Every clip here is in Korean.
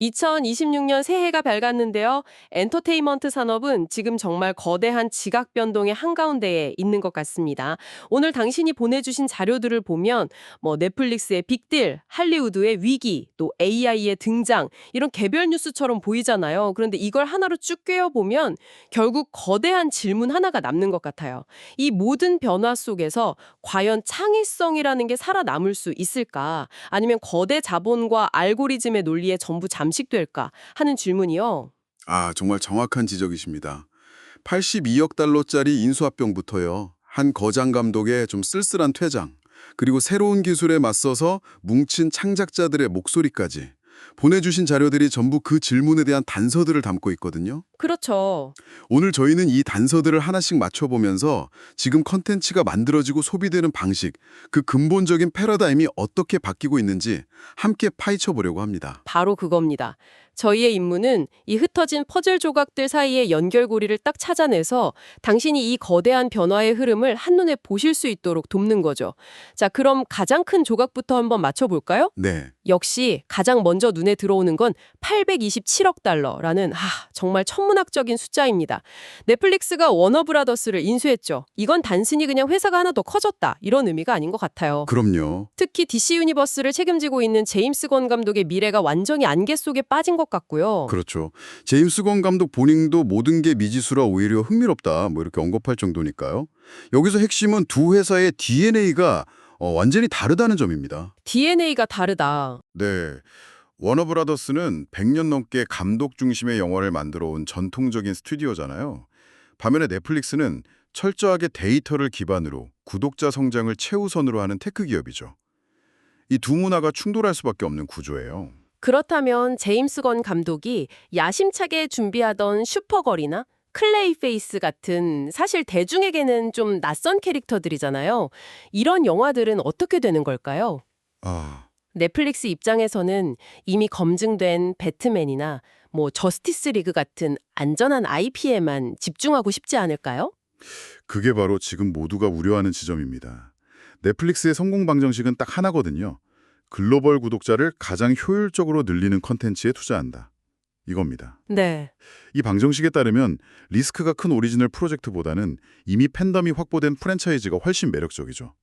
2026년 새해가 밝았는데요. 엔터테인먼트 산업은 지금 정말 거대한 지각 변동의 한가운데에 있는 것 같습니다. 오늘 당신이 보내주신 자료들을 보면 뭐 넷플릭스의 빅딜, 할리우드의 위기, 또 AI의 등장 이런 개별 뉴스처럼 보이잖아요. 그런데 이걸 하나로 쭉 꿰어보면 결국 거대한 질문 하나가 남는 것 같아요. 이 모든 변화 속에서 과연 창의성이라는 게 살아남을 수 있을까? 아니면 거대 자본과 알고리즘의 논리에 전부 잠 식될까 하는 질문이요. 아, 정말 정확한 지적이십니다. 82억 달러짜리 인수합병부터요. 한 거장 감독의 좀 쓸쓸한 퇴장, 그리고 새로운 기술에 맞서서 뭉친 창작자들의 목소리까지 보내주신 자료들이 전부 그 질문에 대한 단서들을 담고 있거든요. 그렇죠. 오늘 저희는 이 단서들을 하나씩 맞춰보면서 지금 컨텐츠가 만들어지고 소비되는 방식, 그 근본적인 패러다임이 어떻게 바뀌고 있는지 함께 파헤쳐 보려고 합니다. 바로 그겁니다. 저희의 임무는 이 흩어진 퍼즐 조각들 사이의 연결고리를 딱 찾아내서 당신이 이 거대한 변화의 흐름을 한눈에 보실 수 있도록 돕는 거죠. 자, 그럼 가장 큰 조각부터 한번 맞춰볼까요? 네, 역시 가장 먼저 눈에 들어오는 건 827억 달러라는 하, 정말 천문학적인 숫자입니다. 넷플릭스가 워너브라더스를 인수했죠. 이건 단순히 그냥 회사가 하나 더 커졌다 이런 의미가 아닌 것 같아요. 그럼요. 특히 DC 유니버스를 책임지고 있는 제임스 건 감독의 미래가 완전히 안개 속에 빠진 것 같고요. 그렇죠. 제임스 건 감독 본인도 모든 게 미지수라 오히려 흥미롭다 뭐 이렇게 언급할 정도니까요. 여기서 핵심은 두 회사의 DNA가 어, 완전히 다르다는 점입니다. DNA가 다르다. 네. 워너브라더스는 100년 넘게 감독 중심의 영화를 만들어 온 전통적인 스튜디오잖아요. 반면에 넷플릭스는 철저하게 데이터를 기반으로 구독자 성장을 최우선으로 하는 테크 기업이죠. 이 두 문화가 충돌할 수밖에 없는 구조예요. 그렇다면 제임스 건 감독이 야심차게 준비하던 슈퍼걸이나 클레이 페이스 같은 사실 대중에게는 좀 낯선 캐릭터들이잖아요. 이런 영화들은 어떻게 되는 걸까요? 아, 넷플릭스 입장에서는 이미 검증된 배트맨이나 뭐 저스티스 리그 같은 안전한 IP에만 집중하고 싶지 않을까요? 그게 바로 지금 모두가 우려하는 지점입니다. 넷플릭스의 성공 방정식은 딱 하나거든요. 글로벌 구독자를 가장 효율적으로 늘리는 컨텐츠에 투자한다. 이겁니다. 네. 이 방정식에 따르면 리스크가 큰 오리지널 프로젝트보다는 이미 팬덤이 확보된 프랜차이즈가 훨씬 매력적이죠.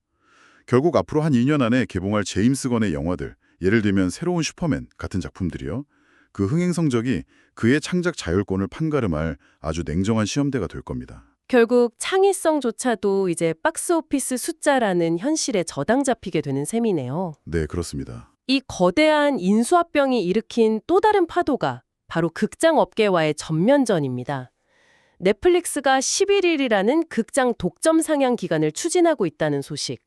결국 앞으로 한 2년 안에 개봉할 제임스 건의 영화들, 예를 들면 새로운 슈퍼맨 같은 작품들이요. 그 흥행 성적이 그의 창작 자율권을 판가름할 아주 냉정한 시험대가 될 겁니다. 결국 창의성조차도 이제 박스오피스 숫자라는 현실에 저당 잡히게 되는 셈이네요. 네, 그렇습니다. 이 거대한 인수합병이 일으킨 또 다른 파도가 바로 극장 업계와의 전면전입니다. 넷플릭스가 11일이라는 극장 독점 상향 기간을 추진하고 있다는 소식.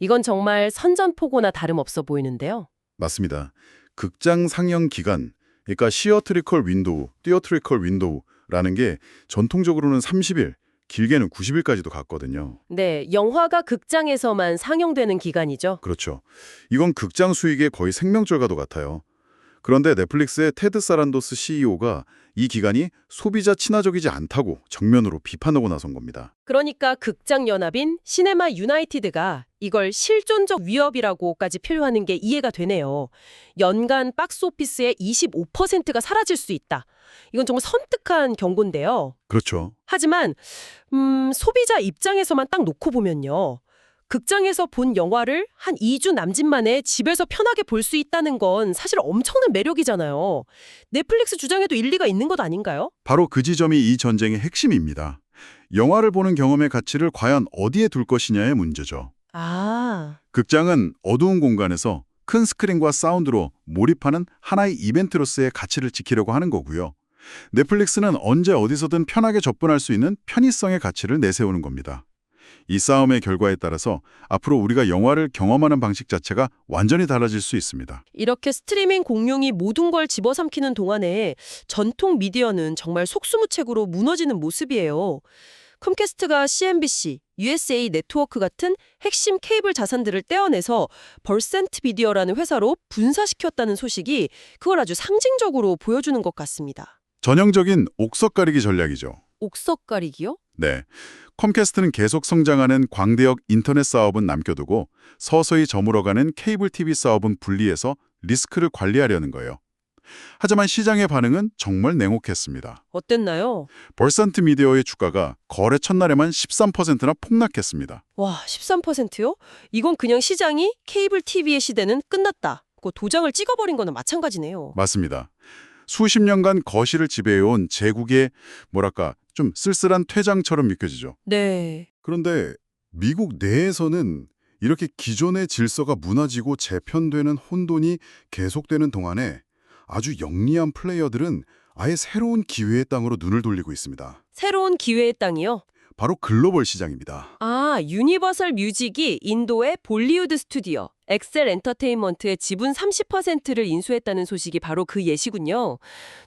이건 정말 선전포고나 다름없어 보이는데요. 맞습니다. 극장 상영 기간, 그러니까 시어트리컬 윈도우, 띠어트리컬 윈도우라는 게 전통적으로는 30일, 길게는 90일까지도 갔거든요. 네, 영화가 극장에서만 상영되는 기간이죠. 그렇죠. 이건 극장 수익의 거의 생명줄과도 같아요. 그런데 넷플릭스의 테드 사란도스 CEO가 이 기간이 소비자 친화적이지 않다고 정면으로 비판하고 나선 겁니다. 그러니까 극장 연합인 시네마 유나이티드가 이걸 실존적 위협이라고까지 표현하는 게 이해가 되네요. 연간 박스오피스의 25%가 사라질 수 있다. 이건 정말 선뜻한 경고인데요. 그렇죠. 하지만 음, 소비자 입장에서만 딱 놓고 보면요. 극장에서 본 영화를 한 2주 남짓 만에 집에서 편하게 볼 수 있다는 건 사실 엄청난 매력이잖아요. 넷플릭스 주장에도 일리가 있는 것 아닌가요? 바로 그 지점이 이 전쟁의 핵심입니다. 영화를 보는 경험의 가치를 과연 어디에 둘 것이냐의 문제죠. 아, 극장은 어두운 공간에서 큰 스크린과 사운드로 몰입하는 하나의 이벤트로서의 가치를 지키려고 하는 거고요. 넷플릭스는 언제 어디서든 편하게 접근할 수 있는 편의성의 가치를 내세우는 겁니다. 이 싸움의 결과에 따라서 앞으로 우리가 영화를 경험하는 방식 자체가 완전히 달라질 수 있습니다. 이렇게 스트리밍 공룡이 모든 걸 집어삼키는 동안에 전통 미디어는 정말 속수무책으로 무너지는 모습이에요. 컴캐스트가 CNBC, USA 네트워크 같은 핵심 케이블 자산들을 떼어내서 벌센트 비디오라는 회사로 분사시켰다는 소식이 그걸 아주 상징적으로 보여주는 것 같습니다. 전형적인 옥석 가리기 전략이죠. 옥석 가리기요? 네. 컴캐스트는 계속 성장하는 광대역 인터넷 사업은 남겨두고 서서히 저물어가는 케이블 TV 사업은 분리해서 리스크를 관리하려는 거예요. 하지만 시장의 반응은 정말 냉혹했습니다. 어땠나요? 벌산트 미디어의 주가가 거래 첫날에만 13%나 폭락했습니다. 와, 13%요? 이건 그냥 시장이 케이블 TV의 시대는 끝났다. 그 도장을 찍어버린 거나 마찬가지네요. 맞습니다. 수십 년간 거실을 지배해온 제국의 뭐랄까 좀 쓸쓸한 퇴장처럼 느껴지죠. 네. 그런데 미국 내에서는 이렇게 기존의 질서가 무너지고 재편되는 혼돈이 계속되는 동안에 아주 영리한 플레이어들은 아예 새로운 기회의 땅으로 눈을 돌리고 있습니다. 새로운 기회의 땅이요? 바로 글로벌 시장입니다. 아, 유니버설 뮤직이 인도의 볼리우드 스튜디오 엑셀 엔터테인먼트의 지분 30%를 인수했다는 소식이 바로 그 예시군요.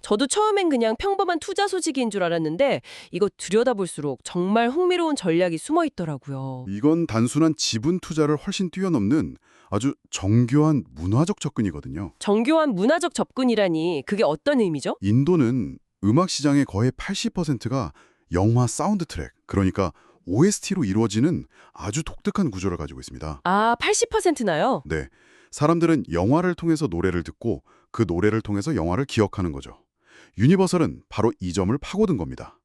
저도 처음엔 그냥 평범한 투자 소식인 줄 알았는데 이거 들여다볼수록 정말 흥미로운 전략이 숨어 있더라고요. 이건 단순한 지분 투자를 훨씬 뛰어넘는 아주 정교한 문화적 접근이거든요. 정교한 문화적 접근이라니 그게 어떤 의미죠? 인도는 음악 시장의 거의 80%가 영화 사운드 트랙, 그러니까 OST로 이루어지는 아주 독특한 구조를 가지고 있습니다. 아, 80%나요? 네. 사람들은 영화를 통해서 노래를 듣고 그 노래를 통해서 영화를 기억하는 거죠. 유니버설은 바로 이 점을 파고든 겁니다.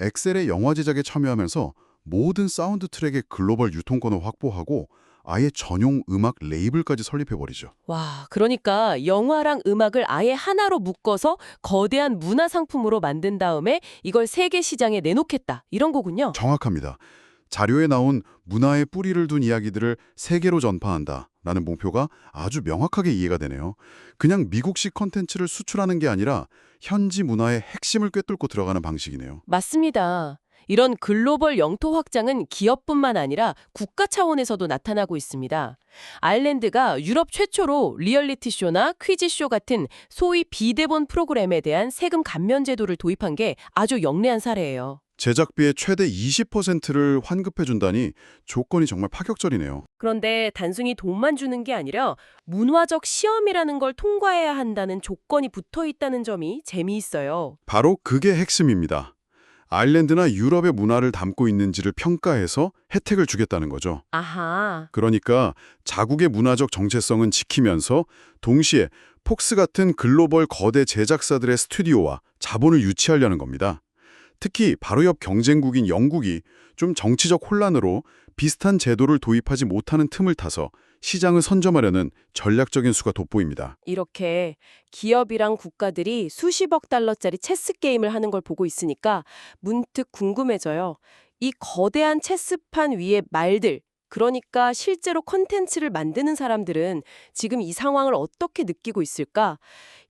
엑셀의 영화 제작에 참여하면서 모든 사운드 트랙의 글로벌 유통권을 확보하고 아예 전용 음악 레이블까지 설립해버리죠. 와, 그러니까 영화랑 음악을 아예 하나로 묶어서 거대한 문화 상품으로 만든 다음에 이걸 세계 시장에 내놓겠다. 이런 거군요. 정확합니다. 자료에 나온 문화의 뿌리를 둔 이야기들을 세계로 전파한다. 라는 목표가 아주 명확하게 이해가 되네요. 그냥 미국식 컨텐츠를 수출하는 게 아니라 현지 문화의 핵심을 꿰뚫고 들어가는 방식이네요. 맞습니다. 이런 글로벌 영토 확장은 기업뿐만 아니라 국가 차원에서도 나타나고 있습니다. 아일랜드가 유럽 최초로 리얼리티 쇼나 퀴즈 쇼 같은 소위 비대본 프로그램에 대한 세금 감면 제도를 도입한 게 아주 영리한 사례예요. 제작비의 최대 20%를 환급해 준다니 조건이 정말 파격적이네요. 그런데 단순히 돈만 주는 게 아니라 문화적 시험이라는 걸 통과해야 한다는 조건이 붙어 있다는 점이 재미있어요. 바로 그게 핵심입니다. 아일랜드나 유럽의 문화를 담고 있는지를 평가해서 혜택을 주겠다는 거죠. 아하. 그러니까 자국의 문화적 정체성은 지키면서 동시에 폭스 같은 글로벌 거대 제작사들의 스튜디오와 자본을 유치하려는 겁니다. 특히 바로 옆 경쟁국인 영국이 좀 정치적 혼란으로 비슷한 제도를 도입하지 못하는 틈을 타서 시장을 선점하려는 전략적인 수가 돋보입니다. 이렇게 기업이랑 국가들이 수십억 달러짜리 체스 게임을 하는 걸 보고 있으니까 문득 궁금해져요. 이 거대한 체스판 위에 말들, 그러니까 실제로 콘텐츠를 만드는 사람들은 지금 이 상황을 어떻게 느끼고 있을까?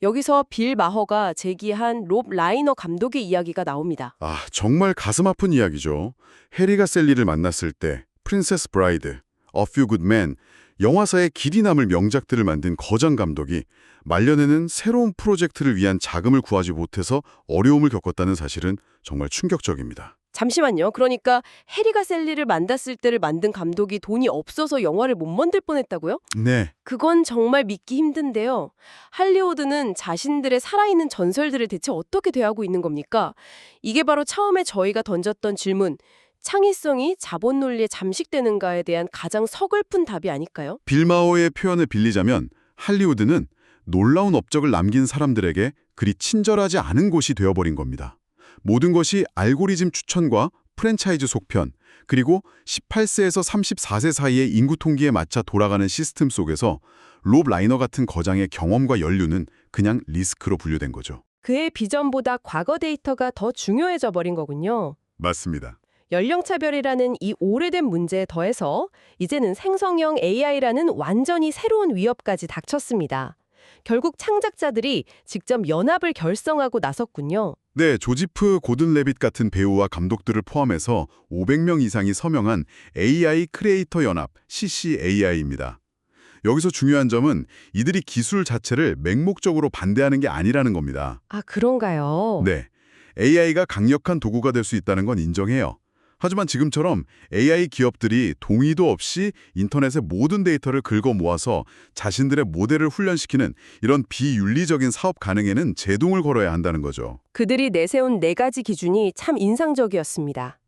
여기서 빌 마허가 제기한 롭 라이너 감독의 이야기가 나옵니다. 아, 정말 가슴 아픈 이야기죠. 해리가 셀리를 만났을 때 프린세스 브라이드, A Few Good Men, 영화사의 길이 남을 명작들을 만든 거장 감독이 말년에는 새로운 프로젝트를 위한 자금을 구하지 못해서 어려움을 겪었다는 사실은 정말 충격적입니다. 잠시만요. 그러니까 해리가 셀리를 만났을 때를 만든 감독이 돈이 없어서 영화를 못 만들 뻔했다고요? 네, 그건 정말 믿기 힘든데요. 할리우드는 자신들의 살아있는 전설들을 대체 어떻게 대하고 있는 겁니까? 이게 바로 처음에 저희가 던졌던 질문, 창의성이 자본 논리에 잠식되는가에 대한 가장 서글픈 답이 아닐까요? 빌마오의 표현을 빌리자면 할리우드는 놀라운 업적을 남긴 사람들에게 그리 친절하지 않은 곳이 되어버린 겁니다. 모든 것이 알고리즘 추천과 프랜차이즈 속편, 그리고 18세에서 34세 사이의 인구 통계에 맞춰 돌아가는 시스템 속에서 롭 라이너 같은 거장의 경험과 연륜은 그냥 리스크로 분류된 거죠. 그의 비전보다 과거 데이터가 더 중요해져 버린 거군요. 맞습니다. 연령차별이라는 이 오래된 문제에 더해서 이제는 생성형 AI라는 완전히 새로운 위협까지 닥쳤습니다. 결국 창작자들이 직접 연합을 결성하고 나섰군요. 네, 조지프 고든 레빗 같은 배우와 감독들을 포함해서 500명 이상이 서명한 AI 크리에이터 연합 CCAI입니다. 여기서 중요한 점은 이들이 기술 자체를 맹목적으로 반대하는 게 아니라는 겁니다. 아, 그런가요? 네, AI가 강력한 도구가 될 수 있다는 건 인정해요. 하지만 지금처럼 AI 기업들이 동의도 없이 인터넷의 모든 데이터를 긁어 모아서 자신들의 모델을 훈련시키는 이런 비윤리적인 사업 가능에는 제동을 걸어야 한다는 거죠. 그들이 내세운 네 가지 기준이 참 인상적이었습니다.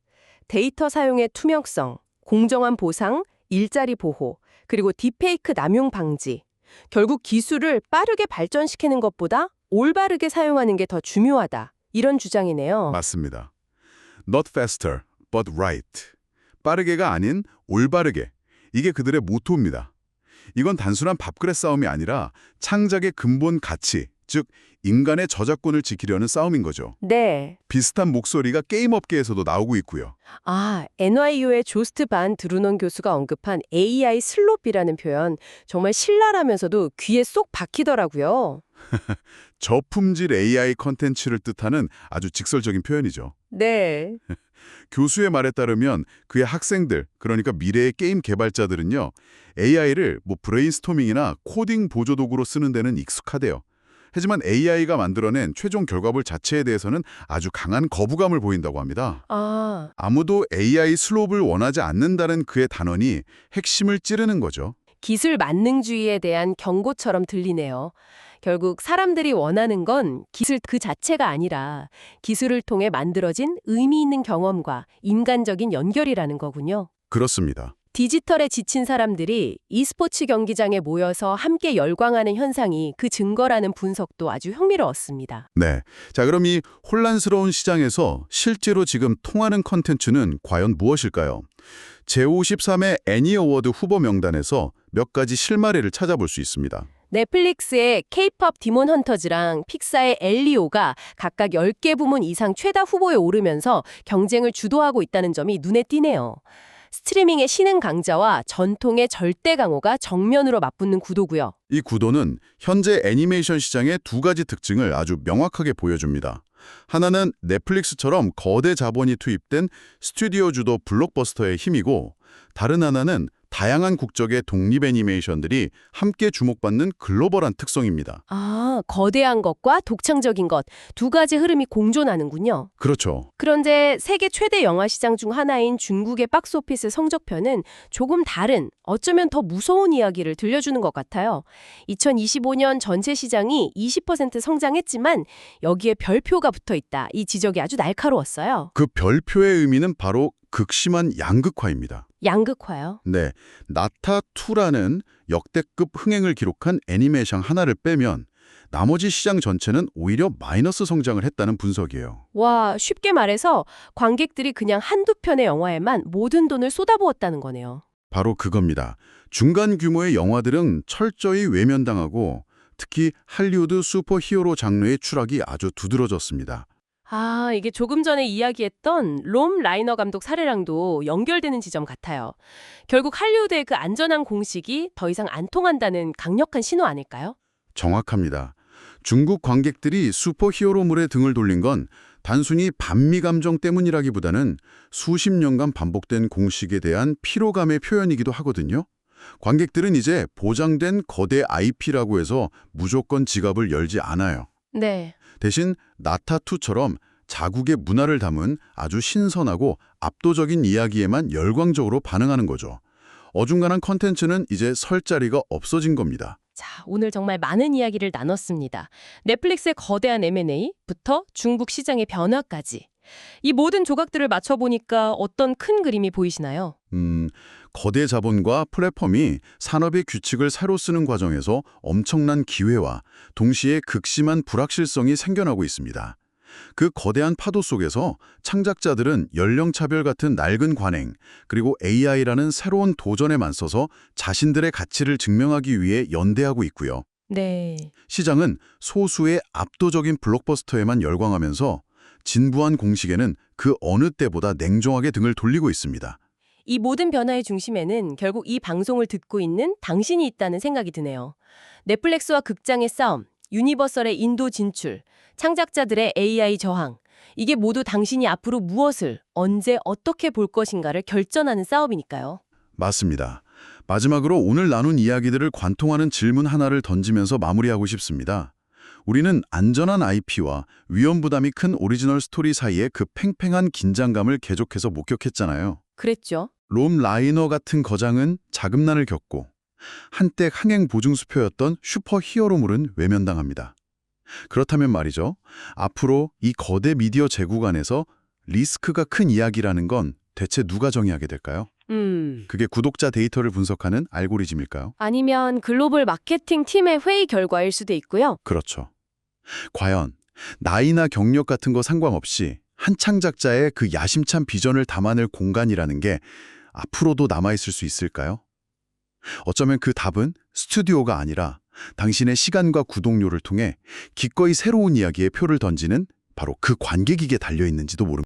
데이터 사용의 투명성, 공정한 보상, 일자리 보호, 그리고 딥페이크 남용 방지. 결국 기술을 빠르게 발전시키는 것보다 올바르게 사용하는 게 더 중요하다. 이런 주장이네요. 맞습니다. Not faster, but right. 빠르게가 아닌 올바르게. 이게 그들의 모토입니다. 이건 단순한 밥그릇 싸움이 아니라 창작의 근본 가치, 즉 인간의 저작권을 지키려는 싸움인 거죠. 네. 비슷한 목소리가 게임 업계에서도 나오고 있고요. 아, NYU의 조스트 반 드루논 교수가 언급한 AI 슬롭이라는 표현 정말 신랄하면서도 귀에 쏙 박히더라고요. 저품질 AI 컨텐츠를 뜻하는 아주 직설적인 표현이죠. 네. 교수의 말에 따르면 그의 학생들, 그러니까 미래의 게임 개발자들은요. AI를 뭐 브레인스토밍이나 코딩 보조 도구로 쓰는 데는 익숙하대요. 하지만 AI가 만들어낸 최종 결과물 자체에 대해서는 아주 강한 거부감을 보인다고 합니다. 아, 아무도 AI 슬롭을 원하지 않는다는 그의 단언이 핵심을 찌르는 거죠. 기술 만능주의에 대한 경고처럼 들리네요. 결국 사람들이 원하는 건 기술 그 자체가 아니라 기술을 통해 만들어진 의미 있는 경험과 인간적인 연결이라는 거군요. 그렇습니다. 디지털에 지친 사람들이 e스포츠 경기장에 모여서 함께 열광하는 현상이 그 증거라는 분석도 아주 흥미로웠습니다. 네. 자, 그럼 이 혼란스러운 시장에서 실제로 지금 통하는 컨텐츠는 과연 무엇일까요? 제53회 애니 어워드 후보 명단에서 몇 가지 실마리를 찾아볼 수 있습니다. 넷플릭스의 K-팝 디몬 헌터즈랑 픽사의 엘리오가 각각 10개 부문 이상 최다 후보에 오르면서 경쟁을 주도하고 있다는 점이 눈에 띄네요. 스트리밍의 신흥 강자와 전통의 절대 강호가 정면으로 맞붙는 구도고요. 이 구도는 현재 애니메이션 시장의 두 가지 특징을 아주 명확하게 보여줍니다. 하나는 넷플릭스처럼 거대 자본이 투입된 스튜디오 주도 블록버스터의 힘이고 다른 하나는 다양한 국적의 독립 애니메이션들이 함께 주목받는 글로벌한 특성입니다. 아, 거대한 것과 독창적인 것 두 가지 흐름이 공존하는군요. 그렇죠. 그런데 세계 최대 영화 시장 중 하나인 중국의 박스오피스 성적표는 조금 다른, 어쩌면 더 무서운 이야기를 들려주는 것 같아요. 2025년 전체 시장이 20% 성장했지만 여기에 별표가 붙어 있다. 이 지적이 아주 날카로웠어요. 그 별표의 의미는 바로 극심한 양극화입니다. 양극화요. 네, 나타2라는 역대급 흥행을 기록한 애니메이션 하나를 빼면 나머지 시장 전체는 오히려 마이너스 성장을 했다는 분석이에요. 와, 쉽게 말해서 관객들이 그냥 한두 편의 영화에만 모든 돈을 쏟아부었다는 거네요. 바로 그겁니다. 중간 규모의 영화들은 철저히 외면당하고 특히 할리우드 슈퍼히어로 장르의 추락이 아주 두드러졌습니다. 아, 이게 조금 전에 이야기했던 롬 라이너 감독 사례랑도 연결되는 지점 같아요. 결국 할리우드의 그 안전한 공식이 더 이상 안 통한다는 강력한 신호 아닐까요? 정확합니다. 중국 관객들이 슈퍼 히어로물에 등을 돌린 건 단순히 반미 감정 때문이라기보다는 수십 년간 반복된 공식에 대한 피로감의 표현이기도 하거든요. 관객들은 이제 보장된 거대 IP라고 해서 무조건 지갑을 열지 않아요. 네. 대신 나타2처럼 자국의 문화를 담은 아주 신선하고 압도적인 이야기에만 열광적으로 반응하는 거죠. 어중간한 컨텐츠는 이제 설 자리가 없어진 겁니다. 자, 오늘 정말 많은 이야기를 나눴습니다. 넷플릭스의 거대한 M&A부터 중국 시장의 변화까지. 이 모든 조각들을 맞춰보니까 어떤 큰 그림이 보이시나요? 음, 거대 자본과 플랫폼이 산업의 규칙을 새로 쓰는 과정에서 엄청난 기회와 동시에 극심한 불확실성이 생겨나고 있습니다. 그 거대한 파도 속에서 창작자들은 연령차별 같은 낡은 관행, 그리고 AI라는 새로운 도전에 맞서서 자신들의 가치를 증명하기 위해 연대하고 있고요. 네. 시장은 소수의 압도적인 블록버스터에만 열광하면서 진부한 공식에는 그 어느 때보다 냉정하게 등을 돌리고 있습니다. 이 모든 변화의 중심에는 결국 이 방송을 듣고 있는 당신이 있다는 생각이 드네요. 넷플릭스와 극장의 싸움, 유니버설의 인도 진출, 창작자들의 AI 저항. 이게 모두 당신이 앞으로 무엇을, 언제, 어떻게 볼 것인가를 결정하는 싸움이니까요. 맞습니다. 마지막으로 오늘 나눈 이야기들을 관통하는 질문 하나를 던지면서 마무리하고 싶습니다. 우리는 안전한 IP와 위험 부담이 큰 오리지널 스토리 사이의 그 팽팽한 긴장감을 계속해서 목격했잖아요. 그랬죠. 롬 라이너 같은 거장은 자금난을 겪고 한때 항행 보증수표였던 슈퍼 히어로물은 외면당합니다. 그렇다면 말이죠. 앞으로 이 거대 미디어 제국 안에서 리스크가 큰 이야기라는 건 대체 누가 정의하게 될까요? 음. 그게 구독자 데이터를 분석하는 알고리즘일까요? 아니면 글로벌 마케팅 팀의 회의 결과일 수도 있고요. 그렇죠. 과연 나이나 경력 같은 거 상관없이 한 창 작자의 그 야심찬 비전을 담아낼 공간이라는 게 앞으로도 남아있을 수 있을까요? 어쩌면 그 답은 스튜디오가 아니라 당신의 시간과 구독료를 통해 기꺼이 새로운 이야기에 표를 던지는 바로 그 관객에게 달려있는지도 모릅니다.